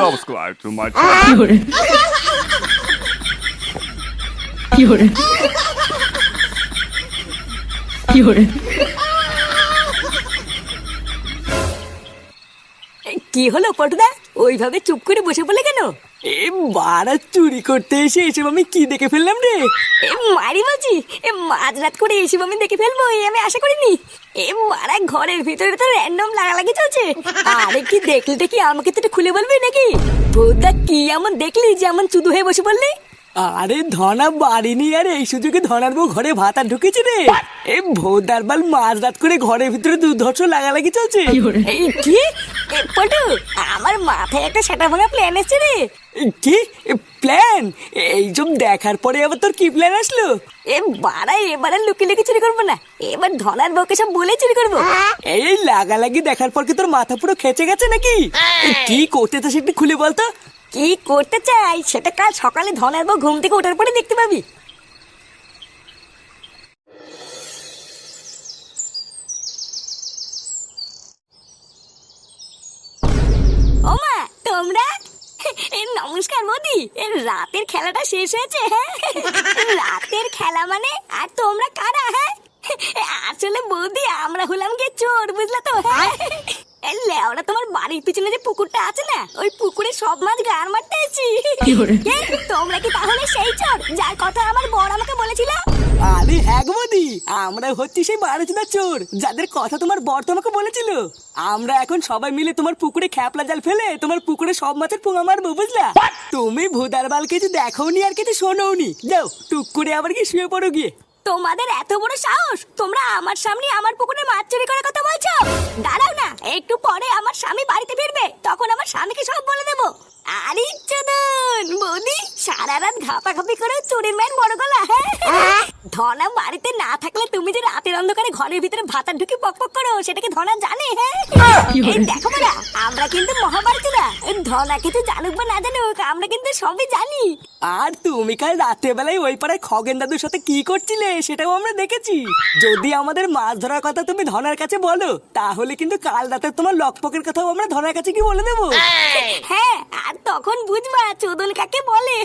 Subscribe to my channel. Fiore. Fiore. কি হলো পটুদা ওইভাবে চুপ করে বসে পড়লে কেন? এ মারা চুরি করতে এসে এসব আমি কি দেখে ফেললাম রে? এ মারি বাজি এ মাঝরাত করে এসব আমি দেখে ফেলব এই আমি আশা করিনি। এ মারা ঘরের ভিতরে তো র্যান্ডম লাগালাগি চলছে। আরে কি দেখলিটা কি আমাকে তো খুলে বলবি নাকি? ভূতদা কি এমন দেখলি যে এমন চুদু হয়ে বসে পড়লি? আরে ধনা বাড়ি নিয়ে আর এই সুযোগে ধনার বউ ঘরে ভাতা ঢুকেছে রে। এই ভোদার বাল মাঝ রাত করে ঘরের ভিতরে দুর্ধর্ষ লাগালাগি চলছে। এই কি? পটু আমার মাথায় একটা সেটা ভাঙা প্ল্যান এসছে রে। কি? প্ল্যান এইসব দেখার পরে আবার তোর কি প্ল্যান আসলো? এ বাড়া এবার লুকিয়ে লুকিয়ে চুরি করব না। এবার ধনার বউকে সব বলে চুরি করব। এই লাগালাগি দেখার পর কি তোর মাথা পুরো খেচে গেছে নাকি? কি করতে চাস একটু খুলে বলতো? কি করতে চাই? সেটা কাল সকালে ধনের বউ ঘুম থেকে ওঠার পরে দেখতে পাবি। ওমা, তোমরা? নমস্কার মোদি রাতের খেলাটা শেষ হয়েছে হ্যাঁ? রাতের খেলা মানে? আর তোমরা কারা হ্যাঁ? আসলে বৌদি আমরা হলাম গিয়ে চোর, বুঝলা তো হ্যাঁ? লেওরা তোমার বাড়ির পিছনে যে পুকুরটা আছে না ওই পুকুরে সব মাছ মারতে এসেছি? কে? তোমরা কি তাহলে সেই চোর যার কথা আমার বড় আমাকে বলেছিল? আরে হ্যাঁ আমরা হচ্ছি সেই চোর যাদের কথা তোমার বর তোমাকে বলেছিল। আমরা এখন সবাই মিলে তোমার পুকুরে খ্যাপলা জাল ফেলে তোমার পুকুরে সব মাছের পোঙা মারবো বুঝলা? তুমি ভুদার বাল কিছু দেখোনি আর কিছু শোনোনি। যাও টুক করে আবার কি শুয়ে পড়ো গিয়ে। তোমাদের এত বড় সাহস তোমরা আমার সামনে আমার পুকুরে মাছ চুরি করার কথা বলছো? দাঁড়াও না একটু পরে আমার স্বামী বাড়িতে ফিরবে, তখন আমার স্বামীকে সব বলে দেবো। আরে চোদন বৌদি। সারা রাত ঘাপা ঘাপি করে চুরির ম্যান বড় গলা হ্যাঁ? ধনা বাড়িতে না থাকলে তুমি যে রাতের অন্ধকারে ঘরের ভিতরে ভাতা ঢুকি পক পক করো সেটা কি ধনা জানে হ্যাঁ? দেখো বলা আমরা কিন্তু মহাভারতীরা ধনা কিছু জানুক বা না জানুক আমরা কিন্তু সবই জানি। আর তুমি কাল রাতের বেলায় ওই পাড়ায় খগেন দাদুর সাথে কি করছিলে সেটাও আমরা দেখেছি। যদি আমাদের মাছ ধরার কথা তুমি ধনার কাছে বলো তাহলে কিন্তু কাল রাতে তোমার লকপকের কথাও আমরা ধনার কাছে কি বলে দেবো? হ্যাঁ আর তখন বুঝবা চোদন কাকে বলে?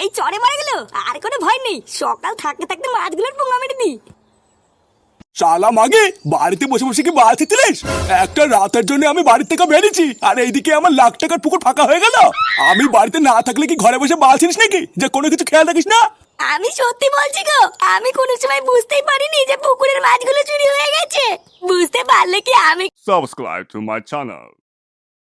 এই চরে মারা গেল? আর কোনো ভয় নেই। সকাল থাকতে থাকতে মাছগুলোর পোঙা মেরে দিই। শালা মাগে বাড়িতে বসে বসে কি বাড়ি ছিলিস একটা রাতের জন্য আমি বাড়ি থেকে বেরিয়েছি আর এইদিকে আমার লাখ টাকার পুকুর ফাঁকা হয়ে গেল। আমি বাড়িতে না থাকলে কি ঘরে বসে ছিলিস নাকি? যে কোনো কিছু খেয়াল রাখিস না। আমি সত্যি বলছি গো আমি কোনো সময় বুঝতেই পারিনি যে পুকুরের মাছগুলো চুরি হয়ে গেছে। বুঝতে পারলে কি আমি Subscribe to my channel.